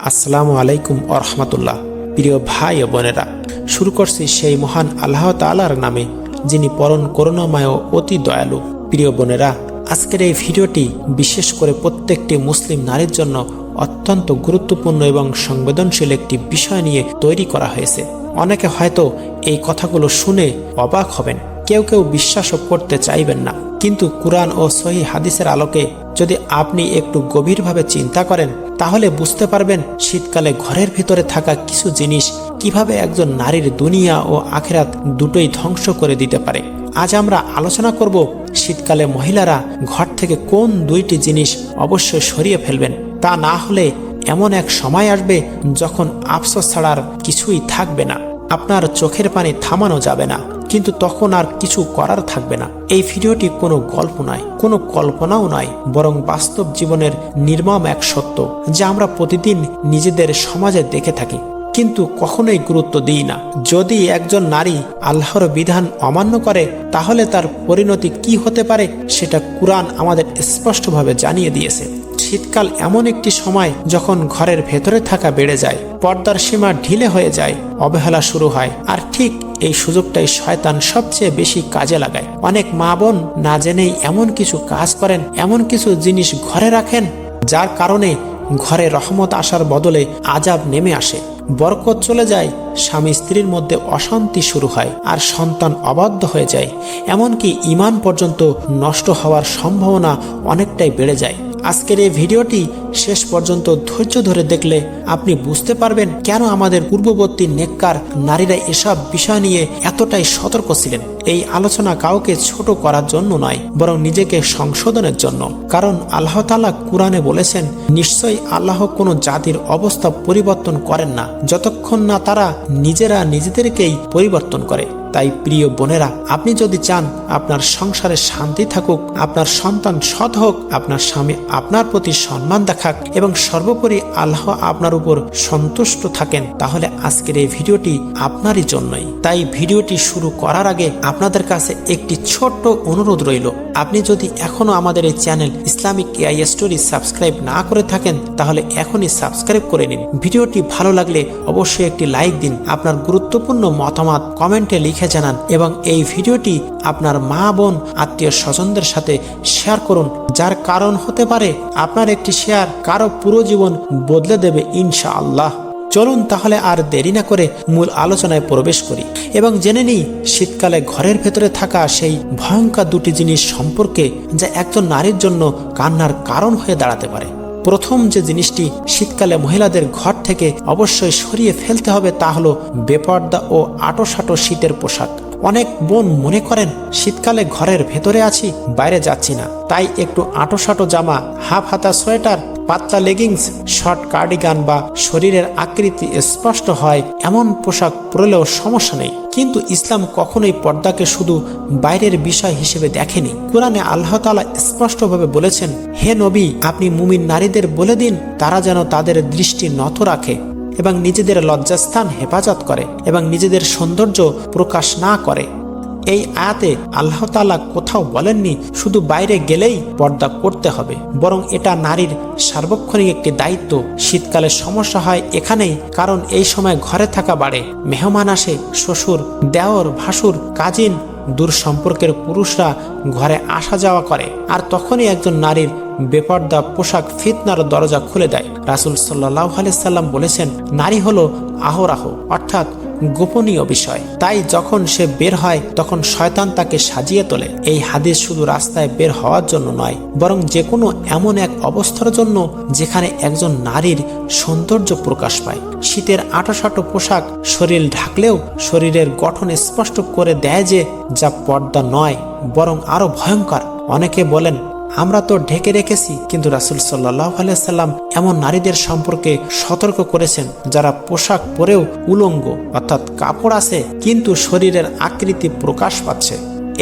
আসসালামু আলাইকুম আরহামতুল্লাহ প্রিয় ভাই ও বোনেরা, শুরু করছি সেই মহান আল্লাহ তালার নামে, যিনি পরম করুণাময় অতি দয়ালু। প্রিয় বোনেরা, আজকের এই ভিডিওটি বিশেষ করে প্রত্যেকটি মুসলিম নারীর জন্য অত্যন্ত গুরুত্বপূর্ণ এবং সংবেদনশীল একটি বিষয় নিয়ে তৈরি করা হয়েছে। অনেকে হয়তো এই কথাগুলো শুনে অবাক হবেন। কেউ কেউ বিশ্বাসও করতে চাইবেন না। কিন্তু কুরআন ও সহি হাদিসের আলোকে যদি আপনি একটু গভীরভাবে চিন্তা করেন, তাহলে বুঝতে পারবেন শীতকালে ঘরের ভিতরে থাকা কিছু জিনিস কীভাবে একজন নারীর দুনিয়া ও আখেরাত দুটোই ধ্বংস করে দিতে পারে। আজ আমরা আলোচনা করব শীতকালে মহিলারা ঘর থেকে কোন দুইটি জিনিস অবশ্যই সরিয়ে ফেলবেন, তা না হলে এমন এক সময় আসবে যখন আফসোস ছাড়ার কিছুই থাকবে না। আপনার চোখের পানি থামানো যাবে না। কিন্তু তখন আর কিছু করার থাকবে না। এই ভিডিওটি কোনো গল্প নয়, কোনো কল্পনাও নয়, বরং বাস্তব জীবনের নির্মম এক সত্য, যা আমরা প্রতিদিন নিজেদের সমাজে দেখে থাকি। কিন্তু কখনোই গুরুত্ব দিই না। যদি একজন নারী আল্লাহর বিধান অমান্য করে, তাহলে তার পরিণতি কি হতে পারে, সেটা কুরআন আমাদের স্পষ্টভাবে জানিয়ে দিয়েছে। শীতকাল এমন একটি সময় যখন ঘরের ভেতরে থাকা বেড়ে যায়, পর্দার সীমা ঢিলে হয়ে যায়, অবহেলা শুরু হয়, আর ঠিক এই সুযোগটাই শয়তান সবচেয়ে বেশি কাজে লাগায়। অনেক মা বোন না জেনেই এমন কিছু কাজ করেন, এমন কিছু জিনিস ঘরে রাখেন, যার কারণে ঘরে রহমত আসার বদলে আজাব নেমে আসে। বরকত চলে যায়, স্বামী স্ত্রীর মধ্যে অশান্তি শুরু হয়, আর সন্তান অবাধ্য হয়ে যায়। এমনকি ইমান পর্যন্ত নষ্ট হওয়ার সম্ভাবনা অনেকটাই বেড়ে যায়। আজকের এই ভিডিওটি শেষ পর্যন্ত ধৈর্য ধরে দেখলে আপনি বুঝতে পারবেন কেন আমাদের পূর্ববর্তী নেককার নারীরা এসব বিষয় নিয়ে এতটাই সতর্ক ছিলেন। এই আলোচনা কাউকে ছোট করার জন্য নয়, বরং নিজেকে সংশোধনের জন্য। কারণ আল্লাহ তালা কোরআনে বলেছেন, নিশ্চয়ই আল্লাহ কোনো জাতির অবস্থা পরিবর্তন করেন না, যতক্ষণ না তারা নিজেরা নিজেদেরকেই পরিবর্তন করে। তাই প্রিয় বোনেরা, আপনি যদি চান আপনার সংসারে শান্তি থাকুক, আপনার সন্তান সৎ হোক, আপনার স্বামী আপনার প্রতি সম্মান দেখাক এবং সর্বোপরি আল্লাহ আপনার উপর সন্তুষ্ট থাকেন, তাহলে আজকের এই ভিডিওটি আপনারই জন্যই। তাই ভিডিওটি শুরু করার আগে আপনাদের কাছে একটি ছোট্ট অনুরোধ রইল। আপনি যদি এখনও আমাদের এই channel Islamic AI story subscribe না করে থাকেন, তাহলে এখনই সাবস্ক্রাইব করে নিন। ভিডিওটি ভালো লাগলে অবশ্যই একটি লাইক দিন। আপনার গুরুত্বপূর্ণ মতামত কমেন্টে লিখে জানান এবং এই ভিডিওটি আপনার মা, বোন, আত্মীয় স্বজনদের সাথে শেয়ার করুন। যার কারণ হতে পারে আপনার একটি শেয়ার কারও পুরো জীবন বদলে দেবে ইনশা আল্লাহ চলুন তাহলে আর দেরি না করে মূল আলোচনায় প্রবেশ করি এবং জেনে নিই শীতকালে ঘরের ভেতরে থাকা সেই ভয়ঙ্কর দুটি জিনিস সম্পর্কে যা একজন নারীর জন্য কান্নার কারণ হয়ে দাঁড়াতে পারে। প্রথম যে জিনিসটি শীতকালে মহিলাদের ঘর থেকে অবশ্যই সরিয়ে ফেলতে হবে তা হলো বেপর্দা ও আটোসাটো শীতের পোশাক। অনেক বোন মনে করেন, শীতকালে ঘরের ভেতরে আছি, বাইরে যাচ্ছি না। তাই একটু আটোসাটো জামা, হাফ হাতা সোয়েটার পাতলা লেগিংস শর্ট কার্ডিগান বা শরীরের আকৃতি স্পষ্ট হয়, এমন পোশাক পরলেও সমস্যা নেই। কিন্তু ইসলাম কখনোই পর্দাকে শুধু বাইরের বিষয় হিসেবে দেখেনি। কোরআনে আল্লাহ তালা স্পষ্টভাবে বলেছেন, হে নবী, আপনি মুমিন নারীদের বলে দিন, তারা যেন তাদের দৃষ্টি নত রাখে এবং নিজেদের লজ্জাস্থান হেফাজত করে এবং নিজেদের সৌন্দর্য প্রকাশ না করে। এই আয়াতে আল্লাহ তালা কোথাও বলেননি, শুধু বাইরে গেলেই পর্দা করতে হবে। বরং এটা নারীর সার্বক্ষণিক একটি দায়িত্ব। শীতকালে সমস্যা হয় এখানেই, কারণ এই সময় ঘরে থাকা বাড়ে। মেহমান আসে, শ্বশুর, দেওর, ভাসুর, কাজিন, দূর সম্পর্কের পুরুষরা ঘরে আসা যাওয়া করে। আর তখনই একজন নারীর বেপর্দা পোশাক ফিতনার দরজা খুলে দেয়। রাসুল সাল্লাহ সাল্লাম বলেছেন, নারী হলো আহরাহ। অর্থাৎ গোপনীয় বিষয়। তাই যখন সে বের হয়, তখন শয়তান তাকে সাজিয়ে তোলে। এই হাদিস শুধু রাস্তায় বের হওয়ার জন্য নয়, বরং যে কোনো এমন এক অবস্থার জন্য যেখানে একজন নারীর সৌন্দর্য প্রকাশ পায়। শীতের আটোসাটো পোশাক শরীর ঢাকলেও শরীরের গঠন স্পষ্ট করে দেয় যে, যা পর্দা নয়, বরং আরও ভয়ঙ্কর। অনেকে বলেন আমরা তো ঢেকে রেখেছি, কিন্তু রাসুল সাল্লাহ আলাইসাল্লাম এমন নারীদের সম্পর্কে সতর্ক করেছেন যারা পোশাক পরেও উলঙ্গ, অর্থাৎ কাপড় আছে, কিন্তু শরীরের আকৃতি প্রকাশ পাচ্ছে।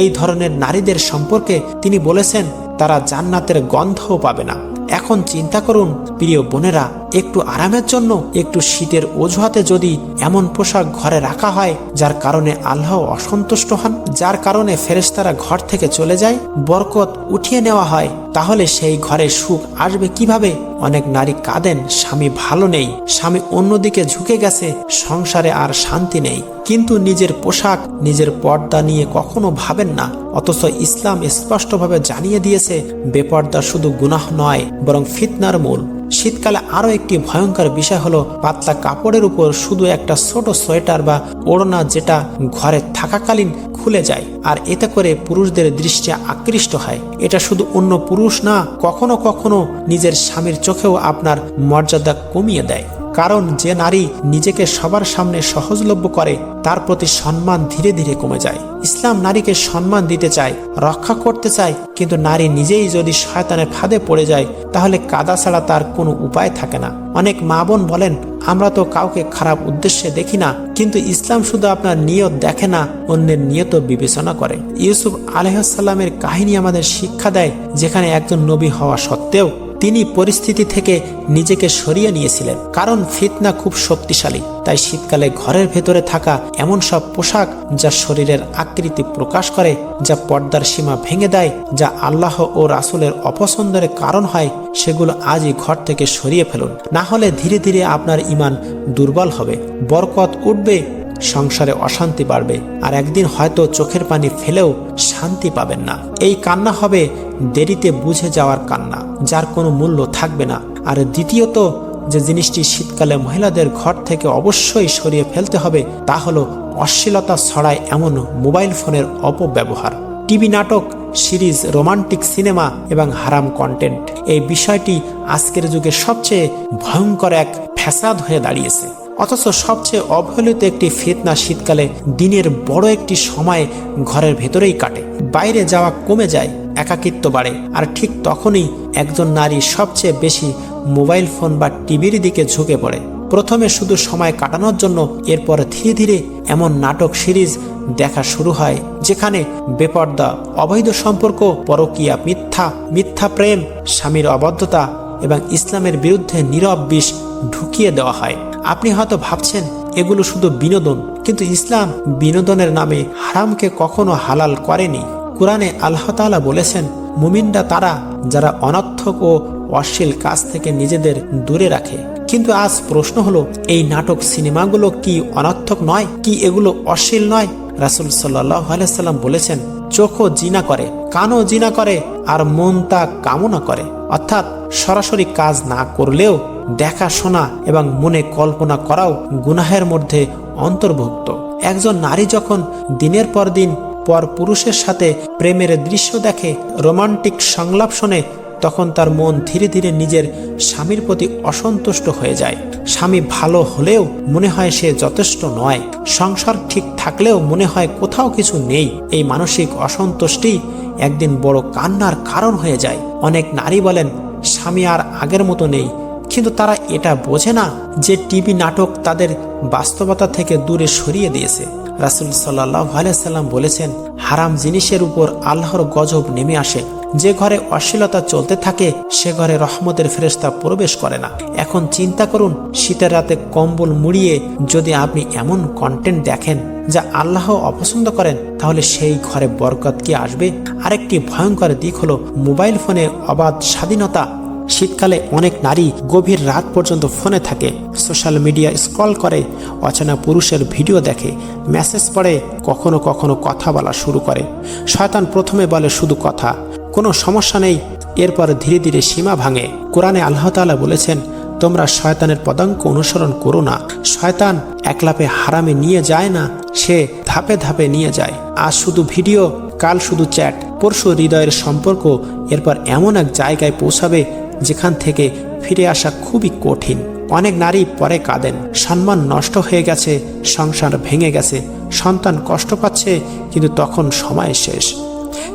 এই ধরনের নারীদের সম্পর্কে তিনি বলেছেন, তারা জান্নাতের গন্ধও পাবে না। এখন চিন্তা করুন, প্রিয় বোনেরা একটু আরামের জন্য একটু শীতের অজুহাতে যদি এমন পোশাক ঘরে রাখা হয়, যার কারণে আল্লাহ অসন্তুষ্ট হন, যার কারণে ফেরেস্তারা ঘর থেকে চলে যায়, বরকত উঠিয়ে নেওয়া হয়, তাহলে সেই ঘরে সুখ আসবে কীভাবে? অনেক নারী কাঁদেন, স্বামী ভালো নেই, স্বামী অন্যদিকে ঝুঁকে গেছে, সংসারে আর শান্তি নেই। কিন্তু নিজের পোশাক, নিজের পর্দা নিয়ে কখনো ভাবেন না, অথচ ইসলাম স্পষ্টভাবে জানিয়ে দিয়েছে, বেপর্দা শুধু গুনাহ নয়, বরং ফিতনার মূল। শীতকালে আরও একটি ভয়ঙ্কর বিষয় হলো পাতলা কাপড়ের উপর শুধু একটা ছোট সোয়েটার বা ওড়না যেটা ঘরে থাকাকালীন খুলে যায়, আর এতে করে পুরুষদের দৃষ্টি আকৃষ্ট হয়। এটা শুধু অন্য পুরুষ না, কখনো কখনো নিজের স্বামীর চোখেও আপনার মর্যাদা কমিয়ে দেয়। কারণ যে নারী নিজেকে সবার সামনে সহজলভ্য করে, তার প্রতি সম্মান ধীরে ধীরে কমে যায়। ইসলাম নারীকে সম্মান দিতে চায়, রক্ষা করতে চায়, কিন্তু নারী নিজেই যদি শয়তানের ফাঁদে পড়ে যায়, তাহলে কাদা ছাড়া তার কোনো উপায় থাকে না। অনেক মা বোন বলেন, আমরা তো কাউকে খারাপ উদ্দেশ্যে দেখি না, কিন্তু ইসলাম শুধু আপনার নিয়ত দেখে না, অন্যের নিয়ত বিবেচনা করে। ইউসুফ আলহামের কাহিনী আমাদের শিক্ষা দেয়, যেখানে একজন নবী হওয়া সত্ত্বেও তিনি পরিস্থিতি থেকে নিজেকে সরিয়ে নিয়েছিলেন। কারণ ফিতনা খুব শক্তিশালী, তাই শীতকালে ঘরের ভেতরে থাকা এমন সব পোশাক যা শরীরের আকৃতি প্রকাশ করে, যা পর্দার সীমা ভেঙে দেয়, যা আল্লাহ ও রাসুলের অপছন্দের কারণ হয়, সেগুলো আজই ঘর থেকে সরিয়ে ফেলুন। না হলে ধীরে ধীরে আপনার ইমান দুর্বল হবে, বরকত উঠবে সংসারে অশান্তি বাড়বে, আর একদিন হয়তো চোখের পানি ফেলেও শান্তি পাবেন না। এই কান্না হবে দেরিতে বুঝে যাওয়ার কান্না, যার কোনো মূল্য থাকবে না। আর দ্বিতীয়ত, যে জিনিসটি শীতকালে মহিলাদের ঘর থেকে অবশ্যই সরিয়ে ফেলতে হবে, তা হলো অশ্লীলতা ছড়ায় এমন মোবাইল ফোনের অপব্যবহার। টিভি নাটক, সিরিজ, রোমান্টিক সিনেমা এবং হারাম কন্টেন্ট। এই বিষয়টি আজকের যুগে সবচেয়ে ভয়ঙ্কর এক ফ্যাসাদ হয়ে দাঁড়িয়েছে। অথচ সবচেয়ে অবহেলিত একটি ফেতনা শীতকালে দিনের বড় একটি সময় ঘরের ভেতরেই কাটে। বাইরে যাওয়া কমে যায়, একাকিত্ব বাড়ে। আর ঠিক তখনই একজন নারী সবচেয়ে বেশি মোবাইল ফোন বা টিভির দিকে ঝুঁকে পড়ে। প্রথমে শুধু সময় কাটানোর জন্য, এরপর ধীরে ধীরে এমন নাটক সিরিজ দেখা শুরু হয়, যেখানে বেপর্দা, অবৈধ সম্পর্ক, পরকীয়া মিথ্যা মিথ্যা প্রেম, স্বামীর অবদ্ধতা এবং ইসলামের বিরুদ্ধে নীরব বিষ ঢুকিয়ে দেওয়া হয়। আপনি হয়তো ভাবছেন, এগুলো শুধু বিনোদন, কিন্তু ইসলাম বিনোদনের নামে হারামকে কখনো হালাল করেনি। কোরআনে আল্লাহ তাআলা বলেছেন, মুমিনরা তারা, যারা অনর্থক ও অশ্লীল কাজ থেকে নিজেদের দূরে রাখে। কিন্তু আজ প্রশ্ন হলো, এই নাটক সিনেমাগুলো কি অনর্থক নয়? কি এগুলো অশ্লীল নয়? রাসুল আলাইসাল্লাম বলেছেন, চোখও জিনা করে, কানও জিনা করে, আর মন তা কামনা করে। অর্থাৎ সরাসরি কাজ না করলেও দেখাশোনা এবং মনে কল্পনা করাও গুনাহের মধ্যে অন্তর্ভুক্ত। একজন নারী যখন দিনের পর দিন পর পুরুষের সাথে প্রেমের দৃশ্য দেখে, রোমান্টিক সংলাপ শোনে, তখন তার মন ধীরে ধীরে নিজের স্বামীর প্রতি অসন্তুষ্ট হয়ে যায়। স্বামী ভালো হলেও মনে হয় সে যথেষ্ট নয়। সংসার ঠিক থাকলেও মনে হয় কোথাও কিছু নেই। এই মানসিক অসন্তুষ্টি একদিন বড় কান্নার কারণ হয়ে যায়। অনেক নারী বলেন, স্বামী আর আগের মতো নেই। কিন্তু তারা এটা বোঝে না যে টিভি নাটক তাদের বাস্তবতা থেকে দূরে সরিয়ে দিয়েছে। রাসুল সাল্লাহ আলাইসাল্লাম বলেছেন, হারাম জিনিসের উপর আল্লাহর গজব নেমে আসে। যে ঘরে অশ্লীলতা চলতে থাকে, সে ঘরে রহমতের ফেরেস্তা প্রবেশ করে না। এখন চিন্তা করুন, শীতের রাতে কম্বল মুড়িয়ে যদি আপনি এমন কন্টেন্ট দেখেন যা আল্লাহ অপছন্দ করেন, তাহলে সেই ঘরে বরকত কি আসবে? আরেকটি ভয়ঙ্কর দিক হলো, মোবাইল ফোনে অবাধ স্বাধীনতা শীতকালে অনেক নারী গভীর রাত পর্যন্ত ফোনে থাকে। সোশ্যাল মিডিয়া স্ক্রল করে, অচেনা পুরুষের ভিডিও দেখে, মেসেজ পড়ে, কখনো কখনো কথা বলা শুরু করে। শয়তান প্রথমে বলে শুধু কথা। কোনো সমস্যা নেই, এরপর ধীরে ধীরে সীমা ভাঙে। কোরআনে আল্লাহ তালা বলেছেন, তোমরা শয়তানের পদাঙ্ক অনুসরণ করো না। শয়তান একলাপে হারামে নিয়ে যায় না, সে ধাপে ধাপে নিয়ে যায়। আজ শুধু ভিডিও, কাল শুধু চ্যাট, পরশু হৃদয়ের সম্পর্ক, এরপর এমন এক জায়গায় পৌঁছাবে যেখান থেকে ফিরে আসা খুবই কঠিন। অনেক নারী পরে কাঁদেন। সম্মান নষ্ট হয়ে গেছে, সংসার ভেঙে গেছে, সন্তান কষ্ট পাচ্ছে, কিন্তু তখন সময় শেষ।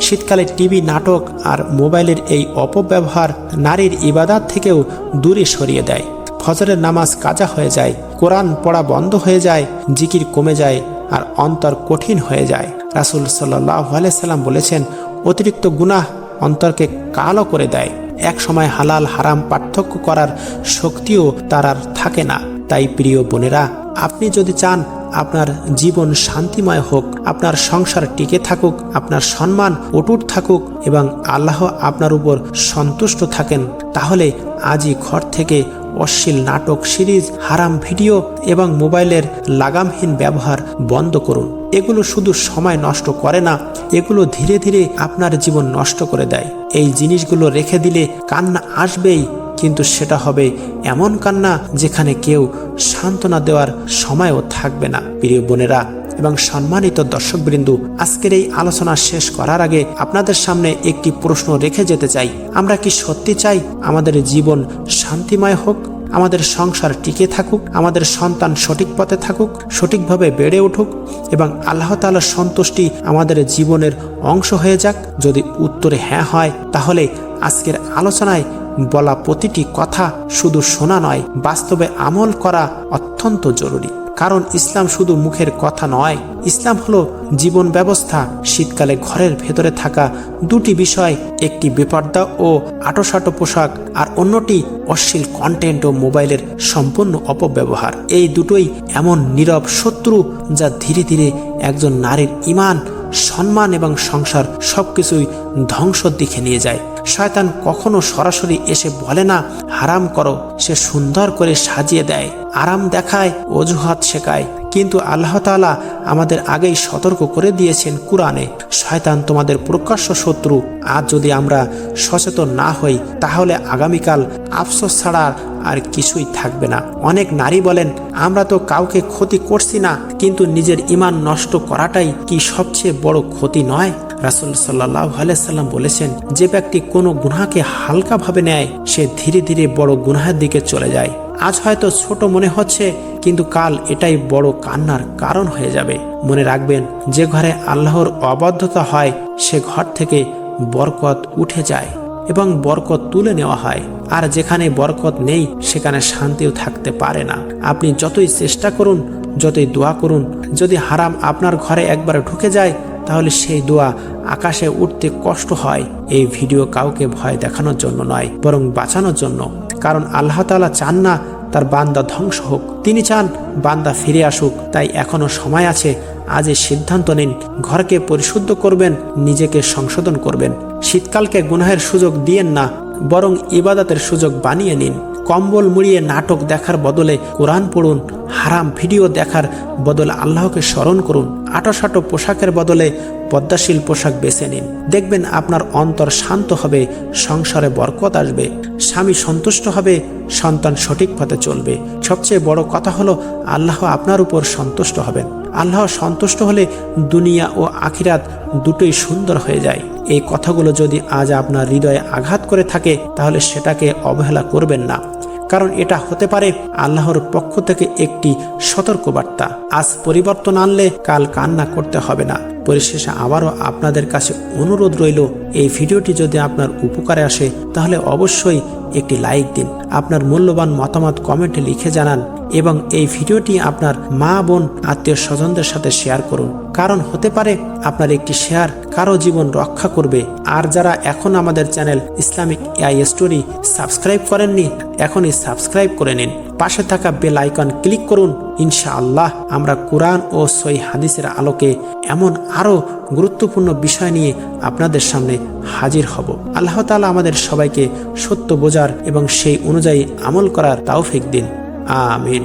শীতকালে টিভি, নাটক আর মোবাইলের এই অপব্যবহার নারীর ইবাদাত থেকেও দূরে সরিয়ে দেয়। ফজরের নামাজ কাজা হয়ে যায়, কোরআন পড়া বন্ধ হয়ে যায়, জিকির কমে যায় আর অন্তর কঠিন হয়ে যায়। রাসুল সাল্লাহ সাল্লাম বলেছেন, অতিরিক্ত গুনাহ অন্তরকে কালো করে দেয়। এক সময় হালাল হারাম পার্থক্য করার শক্তিও তার আর থাকে না। তাই প্রিয় বোনেরা, আপনি যদি চান আপনার জীবন শান্তিময় হোক, আপনার সংসার টিকে থাকুক, আপনার সম্মান অটুট থাকুক এবং আল্লাহ আপনার উপর সন্তুষ্ট থাকেন, তাহলে আজই ঘর থেকে অশ্লীল নাটক, সিরিজ, হারাম ভিডিও এবং মোবাইলের লাগামহীন ব্যবহার বন্ধ করুন। এগুলো শুধু সময় নষ্ট করে না, এগুলো ধীরে ধীরে আপনার জীবন নষ্ট করে দেয়। এই জিনিসগুলো রেখে দিলে কান্না আসবেই, কিন্তু সেটা হবে এমন কান্না যেখানে কেউ সান্ত্বনা দেওয়ার সময়ও থাকবে না। প্রিয় বোনেরা এবং সম্মানিত দর্শকবৃন্দ, আজকের এই আলোচনা শেষ করার আগে আপনাদের সামনে একটি প্রশ্ন রেখে যেতে চাই। আমরা কি সত্যি চাই? আমাদের জীবন শান্তিময় হোক আমাদের সংসার টিকে থাকুক, আমাদের সন্তান সঠিক পথে থাকুক, সঠিকভাবে বেড়ে উঠুক এবং আল্লাহ তালার সন্তুষ্টি আমাদের জীবনের অংশ হয়ে যাক। যদি উত্তরে হ্যাঁ হয়, তাহলে আজকের আলোচনায় বলা প্রতিটি কথা শুধু শোনা নয়, বাস্তবে আমল করা অত্যন্ত জরুরি। কারণ ইসলাম শুধু মুখের কথা নয়। ইসলাম হলো জীবন ব্যবস্থা। শীতকালে ঘরের ভেতরে থাকা দুটি বিষয়, একটি বেপর্দা ও আটোসাটো পোশাক আর অন্যটি অশ্লীল কন্টেন্ট ও মোবাইলের সম্পূর্ণ অপব্যবহার। এই দুটোই এমন নীরব শত্রু যা ধীরে ধীরে একজন নারীর ইমান, সম্মান এবং সংসার সবকিছুই ধ্বংসর দিকে নিয়ে যায়। শয়তান কখনো সরাসরি এসে বলে না, হারাম করো, সে সুন্দর করে সাজিয়ে দেয়। আরাম দেখায়, অজুহাত শেখায়। কিন্তু আল্লাহ তালা আমাদের আগেই সতর্ক করে দিয়েছেন কুরআনে। শয়তান তোমাদের প্রকাশ্য শত্রু। আজ যদি আমরা সচেতন না হই, তাহলে আগামীকাল আফসোস ছাড়া আর কিছুই থাকবে না। অনেক নারী বলেন, আমরা তো কাউকে ক্ষতি করছি না, কিন্তু নিজের ইমান নষ্ট করাটাই কি সবচেয়ে বড় ক্ষতি নয়? রাসুল সাল্লাহ সাল্লাম বলেছেন, যে ব্যক্তি কোনো গুনাকে হালকাভাবে নেয়, সে ধীরে ধীরে বড় গুনাহের দিকে চলে যায়। আজ হয়তো ছোট মনে হচ্ছে, কিন্তু কাল এটাই বড় কান্নার কারণ হয়ে যাবে। মনে রাখবেন, যে ঘরে আল্লাহর অবাধ্যতা হয়, সে ঘর থেকে বরকত উঠে যায় এবং বরকত তুলে নেওয়া হয়। আর যেখানে বরকত নেই, সেখানে শান্তিও থাকতে পারে না। আপনি যতই চেষ্টা করুন, যতই দোয়া করুন, যদি হারাম আপনার ঘরে একবার ঢুকে যায় তাহলে সেই দোয়া আকাশে উঠতে কষ্ট হয়। এই ভিডিও কাউকে ভয় দেখানোর জন্য নয়, বরং বাঁচানোর জন্য। কারণ আল্লাহ তালা চান না তার বান্দা ধ্বংস হোক। তিনি চান বান্দা ফিরে আসুক। তাই এখনও সময় আছে, আজ এই সিদ্ধান্ত নিন, ঘরকে পরিশুদ্ধ করবেন, নিজেকে সংশোধন করবেন। শীতকালকে গুনাহের সুযোগ দিয়েন না, বরং ইবাদতের সুযোগ বানিয়ে নিন। কম্বল মুড়িয়ে নাটক দেখার বদলে কোরআন পড়ুন হারাম ভিডিও দেখার বদলে আল্লাহকে স্মরণ করুন। আটোসাটো পোশাকের বদলে পদ্মাশীল পোশাক বেছে নিন। দেখবেন আপনার অন্তর শান্ত হবে, সংসারে বরকত আসবে। স্বামী সন্তুষ্ট হবে, সন্তান সঠিক পথে চলবে। সবচেয়ে বড় কথা হলো, আল্লাহ আপনার উপর সন্তুষ্ট হবেন। আল্লাহ সন্তুষ্ট হলে দুনিয়া ও আখিরাত দুটোই সুন্দর হয়ে যায়। এই কথাগুলো যদি আজ আপনার হৃদয়ে আঘাত করে থাকে, তাহলে সেটাকে অবহেলা করবেন না। কারণ এটা হতে পারে আল্লাহর পক্ষ থেকে একটি সতর্কবার্তা। আজ পরিবর্তন আনলে কাল কান্না করতে হবে না। পরিশেষে আবারও আপনাদের কাছে অনুরোধ রইল, এই ভিডিওটি যদি আপনার উপকারে আসে, তাহলে অবশ্যই একটি লাইক দিন। আপনার মূল্যবান মতামত কমেন্টে লিখে জানান এবং এই ভিডিওটি আপনার মা, বোন, আত্মীয় স্বজনদের সাথে শেয়ার করুন। কারণ হতে পারে আপনার একটি শেয়ার কারও জীবন রক্ষা করবে। আর যারা এখন আমাদের channel Islamic AI story subscribe করেননি, এখনই সাবস্ক্রাইব করে নিন। পাশে থাকা বেল আইকন ক্লিক করুন, ইনশাআল্লাহ আমরা কোরআন ও সই হাদিসের আলোকে এমন আরও গুরুত্বপূর্ণ বিষয় নিয়ে আপনাদের সামনে হাজির হব। আল্লাহ তালা আমাদের সবাইকে সত্য বোঝার এবং সেই অনুযায়ী আমল করার তাওফিক দিন। আমিন।